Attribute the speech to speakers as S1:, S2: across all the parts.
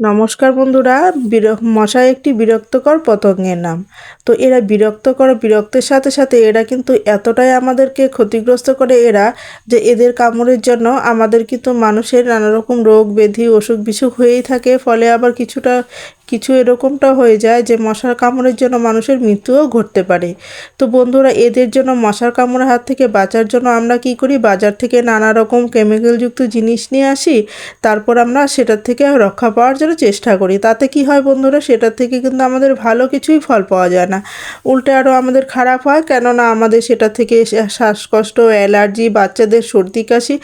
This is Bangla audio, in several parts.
S1: নমস্কার বন্ধুরা মশা একটি বিরক্তকর পতঙ্গের নাম। তো এরা বিরক্তকর বিরক্তের সাথে সাথে এরা কিন্তু এতটাই আমাদেরকে ক্ষতিগ্রস্ত করে এরা যে এদের কামড়ের জন্য আমাদের কিন্তু মানুষের নানারকম রোগ ব্যাধি অসুখ বিসুখ হয়েই থাকে। ফলে আবার কিছুটা কিছু এরকমটা হয়ে যায় যে মশার কামড়ের জন্য মানুষের মৃত্যুও ঘটতে পারে। তো বন্ধুরা, এদের জন্য মশার কামড়ের হাত থেকে বাঁচার জন্য আমরা কি করি? বাজার থেকে নানা রকম কেমিক্যালযুক্ত জিনিস নিয়ে আসি, তারপর আমরা সেটার থেকে রক্ষা পাওয়ার জন্য চেষ্টা করি। তাতে কি হয় বন্ধুরা, সেটার থেকে কিন্তু আমাদের ভালো কিছুই ফল পাওয়া যায় না। উল্টে আরও আমাদের খারাপ হয়, কেননা আমাদের সেটা থেকে শ্বাসকষ্ট, অ্যালার্জি, বাচ্চাদের সর্দি, কাশি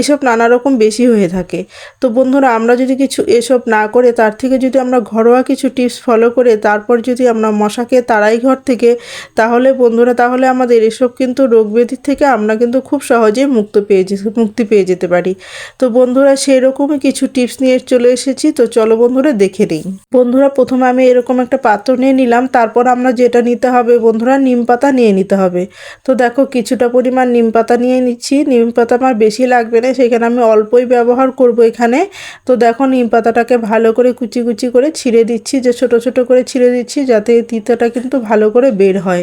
S1: এসব নানা রকম বেশি হয়ে থাকে। তো বন্ধুরা, আমরা যদি কিছু এসব না করে, তার থেকে যদি আমরা ঘরোয়া কিছু টিপস ফলো করে তারপর যদি আমরা মশাকে তাড়াই ঘর থেকে, তাহলে বন্ধুরা, তাহলে আমাদের এসব কিন্তু রোগ ব্যাধির থেকে আমরা কিন্তু খুব সহজেই মুক্ত পেয়ে মুক্তি পেয়ে যেতে পারি। তো বন্ধুরা সেই রকমই কিছু টিপস নিয়ে চলে এসেছি। তো চলো বন্ধুরা, দেখে নিই। বন্ধুরা, প্রথমে আমি এরকম একটা পাত্র নিয়ে নিলাম। তারপর আমরা যেটা নিতে হবে বন্ধুরা, নিম পাতা নিয়ে নিতে হবে। তো দেখো, কিছুটা পরিমাণ নিম পাতা নিয়ে নিচ্ছি। নিম পাতা আমার বেশি লাগবে না, সেখানে আমি অল্পই ব্যবহার করব এখানে। তো দেখো, নিম পাতাটাকে ভালো করে কুচি কুচি করে ছিঁড়ে দিচ্ছি, যে ছোট ছোট করে ছিঁড়ে দিচ্ছি, যাতে এই তিতাটা কিন্তু ভালো করে বের হয়।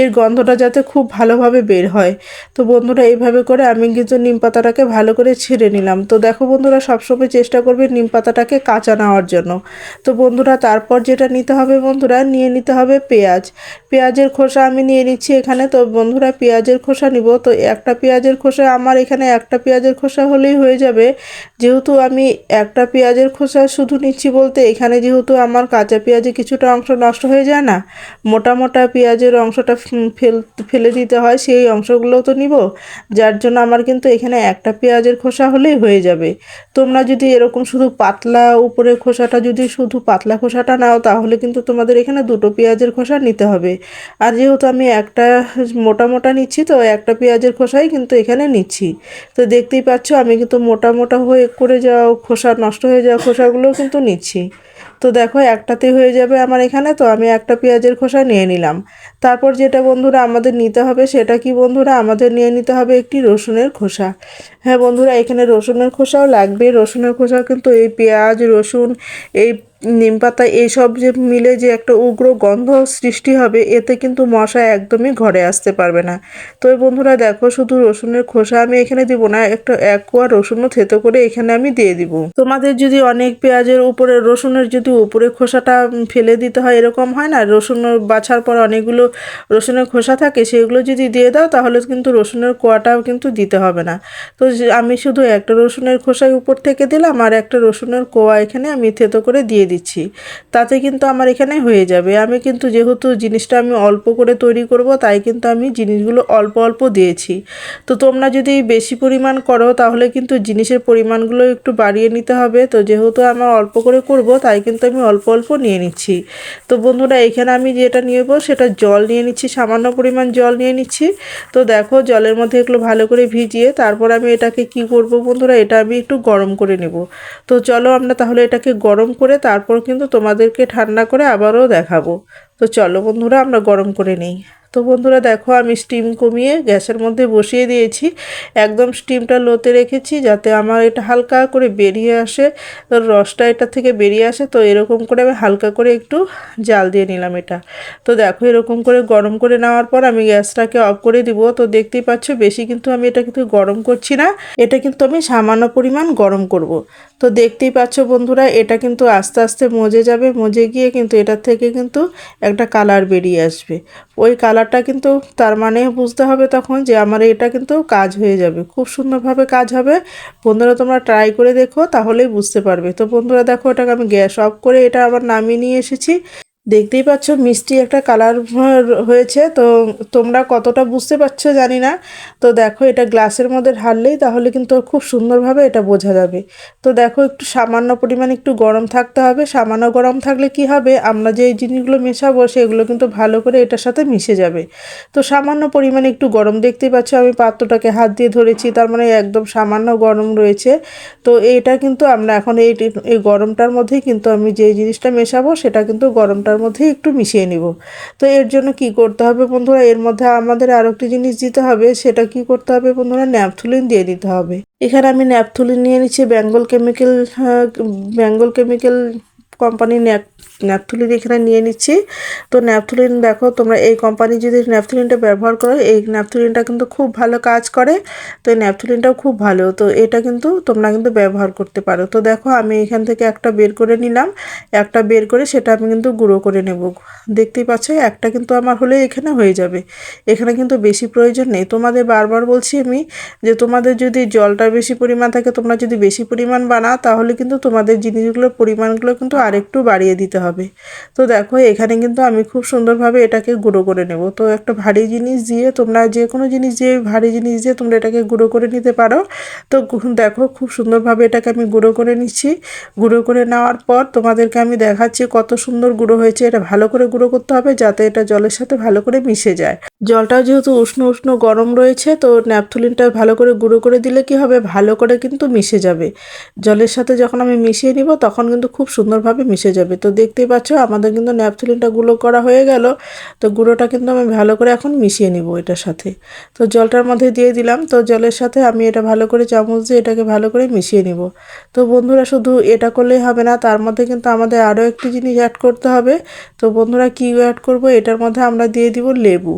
S1: এর গন্ধটা যাতে খুব ভালোভাবে বের হয়। তো বন্ধুরা, এইভাবে করে আমি কিন্তু নিম পাতাটাকে ভালো করে ছিঁড়ে নিলাম। তো দেখো বন্ধুরা, সবসময় চেষ্টা করবে নিম পাতাটাকে কাঁচা নেওয়ার জন্য। তো বন্ধুরা, তারপর যেটা নিতে হবে বন্ধুরা, নিয়ে নিতে হবে পেঁয়াজ। পেঁয়াজের খোসা আমি নিয়ে নিচ্ছি এখানে। তো বন্ধুরা, পেঁয়াজের খোসা নিব। তো একটা পেঁয়াজের খোসা, আমার এখানে একটা পেঁয়াজের খোসা হলেই হয়ে যাবে। যেহেতু আমি একটা পেঁয়াজের খোসা শুধু নিচ্ছি বলতে, এখানে যেহেতু আমার কাঁচা পেঁয়াজে কিছুটা অংশ নষ্ট হয়ে যায় না? মোটা মোটা পেঁয়াজের অংশটা ফেল, ফেলে দিতে হয়, সেই অংশগুলো তো নিব। যার জন্য আমার কিন্তু এখানে একটা পেঁয়াজের খোসা হলেই হয়ে যাবে। তোমরা যদি এরকম শুধু পাতলা উপরের খোসাটা, যদি শুধু পাতলা খোসাটা নাও, তাহলে কিন্তু তোমাদের এখানে দুটো পেঁয়াজের খোসা নিতে হবে। আর যেহেতু আমি একটা মোটা মোটা নিচ্ছি, তো একটা পেঁয়াজের খোসাই কিন্তু এখানে নিচ্ছি। তো দেখতেই পাচ্ছ, আমি কিন্তু মোটা মোটা হয়ে করে যাওয়া খোসা, নষ্ট হয়ে যাওয়া খোসাগুলো কিন্তু নিচ্ছি। তো দেখো একটাতে হয়ে যাবে আমার এখানে, তো আমি একটা পেঁয়াজের খোসা নিয়ে নিলাম। তারপর যেটা বন্ধুরা আমাদের নিতে হবে, সেটা কি বন্ধুরা? আমাদের নিয়ে নিতে হবে একটি রসুনের খোসা। হ্যাঁ বন্ধুরা, এখানে রসুনের খোসাও লাগবে। রসুনের খোসাও কিন্তু এই পেঁয়াজ, রসুন, এই নিম পাতা এইসব যে মিলে যে একটা উগ্র গন্ধ সৃষ্টি হবে, এতে কিন্তু মশা একদমই ঘরে আসতে পারবে না। তো বন্ধুরা দেখো, শুধু রসুনের খোসা আমি এখানে দিব না, একটা এক কোয়া রসুনও থেতো করে এখানে আমি দিয়ে দিব। তোমাদের যদি অনেক পেঁয়াজের উপরে, রসুনের যদি উপরে খোসাটা ফেলে দিতে হয়, এরকম হয় না? রসুন বাছার পর অনেকগুলো রসুনের খোসা থাকে, সেগুলো যদি দিয়ে দাও, তাহলে কিন্তু রসুনের কোয়াটাও কিন্তু দিতে হবে না। তো আমি শুধু একটা রসুনের খোসাই উপর থেকে দিলাম, আর একটা রসুনের কোয়া এখানে আমি থেতো করে দিয়ে দিচ্ছি, তাতে কিন্তু আমার এখানে হয়ে যাবে। আমি কিন্তু যেহেতু জিনিসটা আমি অল্প করে তৈরি করব, তাই কিন্তু আমি জিনিসগুলো অল্প অল্প দিয়েছি। তো তোমরা যদি বেশি পরিমাণ করো, তাহলে কিন্তু জিনিসের পরিমাণগুলো একটু বাড়িয়ে নিতে হবে। তো যেহেতু আমার অল্প করে করব, তাই কিন্তু আমি অল্প অল্প নিয়ে নিচ্ছি। তো বন্ধুরা, এখানে আমি যেটা নেব সেটা জল নিয়ে নিচ্ছি, সামান্য পরিমাণ জল নিয়ে নিচ্ছি। তো দেখো, জলের মধ্যে এগুলো ভালো করে ভিজিয়ে তারপর আমি এটাকে কি করব বন্ধুরা, এটা আমি একটু গরম করে নেব। তো চলো আমরা তাহলে এটাকে গরম করে তারপর কিন্তু তোমাদেরকে ঠান্ডা করে আবারও দেখাবো। তো চলো বন্ধুরা আমরা গরম করে নিই। তো বন্ধুরা দেখো, আমি স্টিম কমিয়ে গ্যাসের মধ্যে বসিয়ে দিয়েছি। একদম স্টিমটা লোতে রেখেছি যাতে আমার এটা হালকা করে বেরিয়ে আসে, রসটা এটা থেকে বেরিয়ে আসে। তো এরকম করে আমি হালকা করে একটু জাল দিয়ে নিলাম এটা। তো দেখো, এরকম করে গরম করে নেওয়ার পর আমি গ্যাসটাকে অফ করে দিব। তো দেখতেই পাচ্ছ, বেশি কিন্তু আমি এটা কিন্তু গরম করছি না, এটা কিন্তু আমি সামান্য পরিমাণ গরম করব। তো দেখতেই পাচ্ছ বন্ধুরা, এটা কিন্তু আস্তে আস্তে মজে যাবে, মজে গিয়ে কিন্তু এটার থেকে কিন্তু একটা কালার বেরিয়ে আসবে। ওই কালারটা কিন্তু তার মানে বুঝতে হবে তখন যে আমার এটা কিন্তু কাজ হয়ে যাবে। খুব সুন্দরভাবে কাজ হবে। বন্ধুরা, তোমরা ট্রাই করে দেখো, তাহলেই বুঝতে পারবে। তো বন্ধুরা, দেখো এটাকে আমি গ্যাস অফ করে এটা আবার নামিয়ে নিয়ে এসেছি। দেখতেই পাচ্ছ মিষ্টি একটা কালার হয়েছে, তো তোমরা কতটা বুঝতে পারছ জানি না। তো দেখো এটা গ্লাসের মধ্যে ঢাললেই তাহলে কিন্তু খুব সুন্দরভাবে এটা বোঝা যাবে। তো দেখো একটু সামান্য পরিমাণ একটু গরম থাকতে হবে। সামান্য গরম থাকলে কি হবে? আমরা যে জিনিসগুলো মেশাবো সেগুলো কিন্তু ভালো করে এটার সাথে মিশে যাবে। তো সামান্য পরিমাণে একটু গরম দেখতেই পাচ্ছ, আমি পাত্রটাকে হাত দিয়ে ধরেছি, তার মানে একদম সামান্য গরম রয়েছে। তো এটা কিন্তু আমরা এখন এই এই গরমটার মধ্যেই কিন্তু আমি যে জিনিসটা মেশাবো সেটা কিন্তু গরমটার মধ্যে একটু মিশিয়ে নিব। তো এর জন্য কি করতে হবে বন্ধুরা? এর মধ্যে আমাদের আরও একটি জিনিস দিতে হবে, সেটা কি করতে হবে বন্ধুরা? ন্যাপথুলিন দিয়ে দিতে হবে। এখানে আমি ন্যাপথুলিন নিয়ে নিচ্ছি, বেঙ্গল কেমিক্যাল বেঙ্গল কেমিক্যাল কোম্পানির ন্যাপথুলিন এখানে নিয়ে নিচ্ছি। তো ন্যাপথুলিন দেখো, তোমরা এই কোম্পানি যদি ন্যাপথুলিনটা ব্যবহার করো, এই ন্যাপথুলিনটা কিন্তু খুব ভালো কাজ করে। তো এই ন্যাপথুলিনটাও খুব ভালো। তো এটা কিন্তু তোমরা কিন্তু ব্যবহার করতে পারো। তো দেখো, আমি এখান থেকে একটা বের করে নিলাম। একটা বের করে সেটা আমি কিন্তু গুঁড়ো করে নেব। দেখতেই পাচ্ছ, একটা কিন্তু আমার হলে এখানে হয়ে যাবে। এখানে কিন্তু বেশি প্রয়োজন নেই। তোমাদের বারবার বলছি আমি যে তোমাদের যদি জলটা বেশি পরিমাণ থাকে, তোমরা যদি বেশি পরিমাণ বানাও, তাহলে কিন্তু তোমাদের জিনিসগুলোর পরিমাণগুলো কিন্তু আরেকটু বাড়িয়ে দিতে হবে। তো দেখো, এখানে কিন্তু আমি খুব সুন্দরভাবে এটাকে গুঁড়ো করে নেব। তো একটা ভারী জিনিস দিয়ে তোমরা যে কোনো জিনিস দিয়ে, ভারী জিনিস দিয়ে তোমরা এটাকে গুঁড়ো করে নিতে পারো। তো দেখো, খুব সুন্দরভাবে এটাকে আমি গুঁড়ো করে নিচ্ছি। গুঁড়ো করে নেওয়ার পর তোমাদেরকে আমি দেখাচ্ছি কত সুন্দর গুঁড়ো হয়েছে। এটা ভালো করে গুঁড়ো করতে হবে যাতে এটা জলের সাথে ভালো করে মিশে যায়। জলটাও যেহেতু উষ্ণ উষ্ণ, গরম রয়েছে, তো ন্যাপথুলিনটা ভালো করে গুঁড়ো করে দিলে কি হবে? ভালো করে কিন্তু মিশে যাবে। জলের সাথে যখন আমি মিশিয়ে নিব, তখন কিন্তু খুব সুন্দরভাবে মিশে যাবে। তো দেখতেই পাচ্ছ, আমাদের কিন্তু ন্যাপথুলিনটা গুঁড়ো করা হয়ে গেল। তো গুঁড়োটা কিন্তু আমি ভালো করে এখন মিশিয়ে নিব এটার সাথে। তো জলটার মধ্যে দিয়ে দিলাম। তো জলের সাথে আমি এটা ভালো করে চামচ দিয়ে এটাকে ভালো করে মিশিয়ে নিব। তো বন্ধুরা, শুধু এটা করলেই হবে না, তার মধ্যে কিন্তু আমাদের আরও একটি জিনিস অ্যাড করতে হবে। তো বন্ধুরা, কী অ্যাড করব? এটার মধ্যে আমরা দিয়ে দিব লেবু।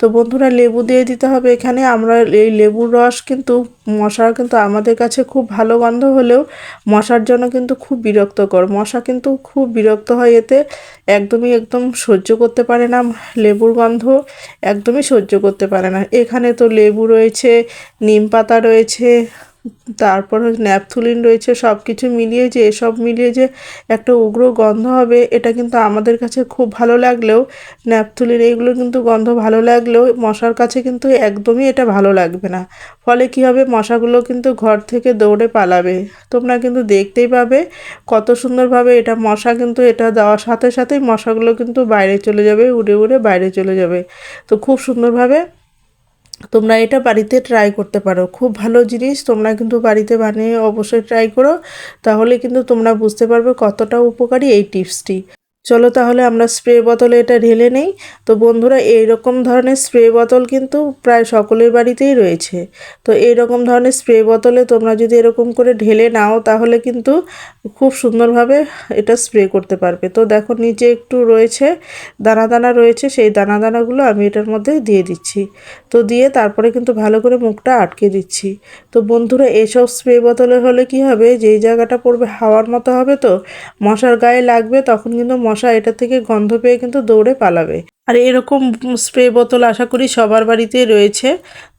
S1: তো বন্ধুরা লেবু দিয়ে দিতে হবে এখানে। আমরা এই লেবুর রস কিন্তু, মশার কিন্তু আমাদের কাছে খুব ভালো গন্ধ হলেও মশার জন্য কিন্তু খুব বিরক্তকর। মশা কিন্তু খুব বিরক্ত হয় এতে। একদমই একদম সহ্য করতে পারে না লেবুর গন্ধ। একদমই সহ্য করতে পারে না। এখানে তো লেবু রয়েছে, নিম পাতা রয়েছে তারপর ন্যাপথুলিন রয়েছে সব কিছু মিলিয়ে যে, এসব মিলিয়ে যে একটা উগ্র গন্ধ হবে, এটা কিন্তু আমাদের কাছে খুব ভালো লাগলেও, ন্যাপথুলিন এইগুলো কিন্তু গন্ধ ভালো লাগলেও, মশার কাছে কিন্তু একদমই এটা ভালো লাগবে না। ফলে কি হবে? মশাগুলো কিন্তু ঘর থেকে দৌড়ে পালাবে। তোমরা কিন্তু দেখতেই পাবে কত সুন্দরভাবে এটা মশা কিন্তু এটা দেওয়ার সাথে সাথেই মশাগুলো কিন্তু বাইরে চলে যাবে, উড়ে উড়ে বাইরে চলে যাবে। তো খুব সুন্দরভাবে তোমরা এটা বাড়িতে ট্রাই করতে পারো। খুব ভালো জিনিস, তোমরা কিন্তু বাড়িতে বানিয়ে অবশ্যই ট্রাই করো। তাহলে কিন্তু তোমরা বুঝতে পারবে কতটা উপকারী এই টিপসটি চলো তাহলে আমরা স্প্রে বোতলে এটা ঢেলে নেই। তো বন্ধুরা এই রকম ধরনের স্প্রে বোতল কিন্তু প্রায় সকলের বাড়িতেই রয়েছে। তো এই রকম ধরনের স্প্রে বোতলে তোমরা যদি এরকম করে ঢেলে নাও, তাহলে কিন্তু খুব সুন্দরভাবে এটা স্প্রে করতে পারবে। তো দেখো, নিচে একটু রয়েছে, দানা দানা রয়েছে, সেই দানা দানাগুলো আমি এটার মধ্যে দিয়ে দিচ্ছি। তো দিয়ে তারপরে কিন্তু ভালো করে মুখটা আটকে দিচ্ছি। তো বন্ধুরা, এসব স্প্রে বোতলে হলে কি হবে, যেই জায়গাটা পড়বে হাওয়ার মতো হবে তো, মশার গায়ে লাগবে, তখন কিন্তু মশা এটা থেকে গন্ধ পেয়ে কিন্তু দৌড়ে পালাবে। আর এরকম স্প্রে বোতল আশা করি সবার বাড়িতেই রয়েছে।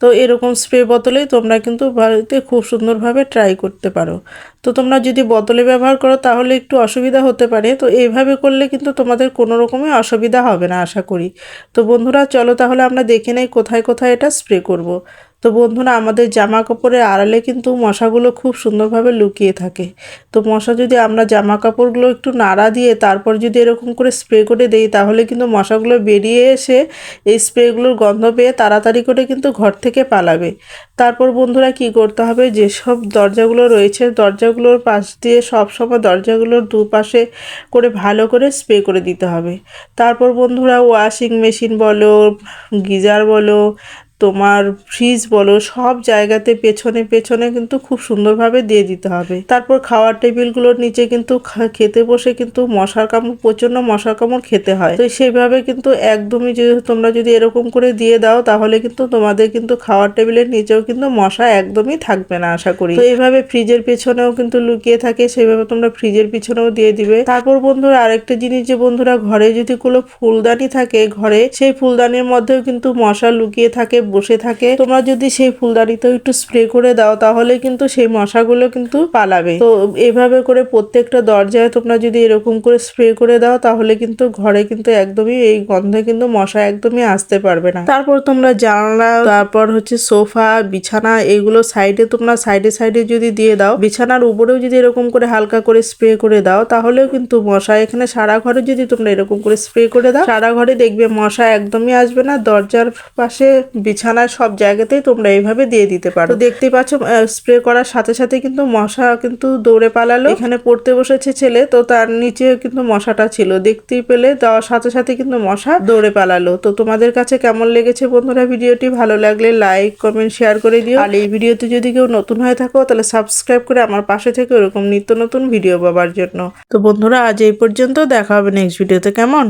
S1: তো এরকম স্প্রে বোতলেই তোমরা কিন্তু বাড়িতে খুব সুন্দরভাবে ট্রাই করতে পারো। তো তোমরা যদি বোতলে ব্যবহার করো তাহলে একটু অসুবিধা হতে পারে। তো এইভাবে করলে কিন্তু তোমাদের কোনো রকমই অসুবিধা হবে না আশা করি। তো বন্ধুরা চলো তাহলে আমরা দেখে নেই কোথায় কোথায় এটা স্প্রে করব। তো বন্ধুরা, আমাদের জামা কাপড়ের আড়ালে কিন্তু মশাগুলো খুব সুন্দরভাবে লুকিয়ে থাকে। তো মশা যদি আমরা জামা কাপড়গুলো একটু নাড়া দিয়ে তারপর যদি এরকম করে স্প্রে করে দেই, তাহলে কিন্তু মশাগুলো বেরিয়ে এসে এই স্প্রেগুলোর গন্ধ পেয়ে তাড়াতাড়ি করে কিন্তু ঘর থেকে পালাবে। তারপর বন্ধুরা, কি করতে হবে? যেসব দরজাগুলো রয়েছে, দরজাগুলোর পাশ দিয়ে সব সময় দরজাগুলোর দুপাশে করে ভালো করে স্প্রে করে দিতে হবে। তারপর বন্ধুরা, ওয়াশিং মেশিন বলো, গিজার বলো তোমার ফ্রিজ বলো, সব জায়গাতে পেছনে পেছনে কিন্তু খুব সুন্দরভাবে দিয়ে দিতে হবে। তারপর খাওয়ার টেবিলগুলোর নিচে কিন্তু খেতে বসে কিন্তু মশার কামড়, প্রচণ্ড মশার কামড় খেতে হয়। তো সেইভাবে কিন্তু একদমই যদি তোমরা যদি এরকম করে দিয়ে দাও, তাহলে কিন্তু তোমাদের কিন্তু খাওয়ার টেবিলের নিচেও কিন্তু মশা একদমই থাকবে না, আশা করি। তো এইভাবে ফ্রিজের পেছনেও কিন্তু লুকিয়ে থাকে সেইভাবে তোমরা ফ্রিজের পিছনেও দিয়ে দিবে। তারপর বন্ধুরা, আরেকটা জিনিস যে বন্ধুরা, ঘরে যদি কোনো ফুলদানি থাকে, ঘরে সেই ফুলদানির মধ্যেও কিন্তু মশা লুকিয়ে থাকে বসে থাকে। তোমরা যদি সেই ফুলদানিতেও একটু স্প্রে করে দাও, তাহলে কিন্তু সেই মশাগুলো কিন্তু পালাবে। তো এভাবে করে প্রত্যেকটা দরজায় তোমরা যদি এরকম করে স্প্রে করে দাও, তাহলে কিন্তু ঘরে কিন্তু একদমই এই গন্ধে কিন্তু মশা একদমই আসতে পারবে না। তারপর তোমরা জানলা, তারপর হচ্ছে সোফা, বিছানা, এগুলো সাইডে তোমরা সাইডে সাইডে যদি দিয়ে দাও, বিছানার উপরেও যদি এরকম করে হালকা করে স্প্রে করে দাও, তাহলেও কিন্তু মশা এখানে সারা ঘরে যদি তোমরা এরকম করে স্প্রে করে দাও, সারা ঘরে দেখবে মশা একদমই আসবে না। দরজার পাশে বিছানা বিছানায় সব জায়গাতেই তোমরা এইভাবে দিয়ে দিতে পারো। দেখতেই পাচ্ছ স্প্রে করার সাথে সাথে কিন্তু মশা কিন্তু দৌড়ে পালালো। এখানে পড়তে বসেছে ছেলে, তো তার নিচে কিন্তু মশাটা ছিল। দেখতেই পেলে, দেওয়ার সাথে সাথে কিন্তু মশা দৌড়ে পালালো। তো তোমাদের কাছে কেমন লেগেছে বন্ধুরা ভিডিওটি? ভালো লাগলে লাইক কমেন্ট শেয়ার করে দিও। আর এই ভিডিওতে যদি কেউ নতুন হয়ে থাকো, তাহলে সাবস্ক্রাইব করে আমার পাশে থেকে ওরকম নিত্য নতুন ভিডিও পাবার জন্য। তো বন্ধুরা, আজ এই পর্যন্ত, দেখা হবে নেক্সট ভিডিওতে কেমন?